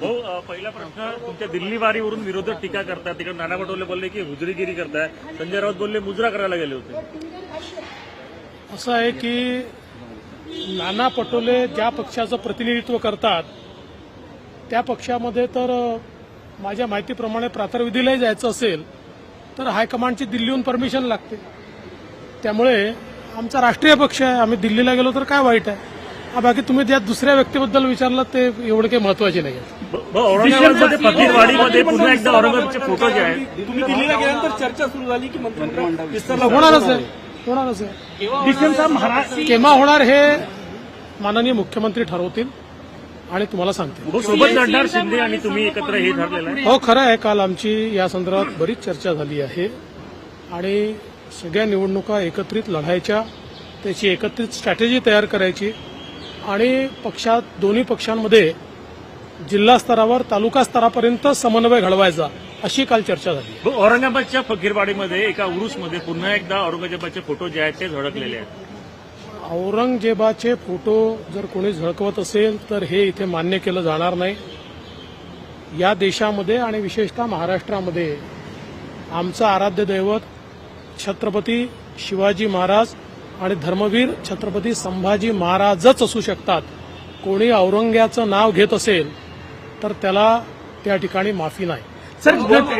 भाऊ पहिला प्रश्न तुमच्या दिल्ली वारीवरून विरोधक टीका करतात. तिकडे नाना पटोले बोलले की हुजरीगिरी करताय. संजय राऊत बोलले मुजरा करायला गेले होते. असं आहे की नाना पटोले ज्या पक्षाचं प्रतिनिधित्व करतात त्या पक्षामध्ये तर माझ्या माहितीप्रमाणे प्रातर्विधीलाही जायचं असेल तर हायकमांडची दिल्लीहून परमिशन लागते. त्यामुळे आमचा राष्ट्रीय पक्ष आहे. आम्ही दिल्लीला गेलो तर काय वाईट आहे? बाकी तुम्ही त्या दुसऱ्या व्यक्तीबद्दल विचारलं ते एवढे काही महत्त्वाचे नाही औरंगाबादमध्ये फकीरवाडीमध्ये पुन्हा एकदा औरंगाबादचे फोटो जे आहेत. तुम्ही दिल्लीला गेल्यानंतर चर्चा सुरू झाली की मंत्रिमंडळ विस्तारला होणारच आहे. होणारच आहे. केव्हा होणार हे माननीय मुख्यमंत्री ठरवतील आणि तुम्हाला सांगतील. सोबत लढणार शिंदे आणि तुम्ही एकत्र हे ठरलेलं आहे. हो खरं आहे. काल आमची या संदर्भात बरीच चर्चा झाली आहे आणि सगळ्या निवडणुका एकत्रित लढायच्या त्याची एकत्रित स्ट्रॅटेजी तयार करायची आणि पक्षात दोन्ही पक्षांमध्ये जिल्हा स्तरावर तालुका स्तरापर्यंत समन्वय घडवायचा अशी काल चर्चा झाली. औरंगाबादच्या फकीरवाडीमध्ये एका उरुसमध्ये पुन्हा एकदा औरंगजेबाचे फोटो जे आहेत ते झळकलेले आहेत. औरंगजेबाचे फोटो जर कोणी झळकवत असेल तर हे इथे मान्य केलं जाणार नाही. या देशामध्ये आणि विशेषतः महाराष्ट्रामध्ये आमचं आराध्य दैवत छत्रपती शिवाजी महाराज आणि धर्मवीर छत्रपती संभाजी महाराजच असू शकतात. कोणी औरंग्याचं नाव घेत असेल तर त्याला त्या ठिकाणी माफी नाही. सर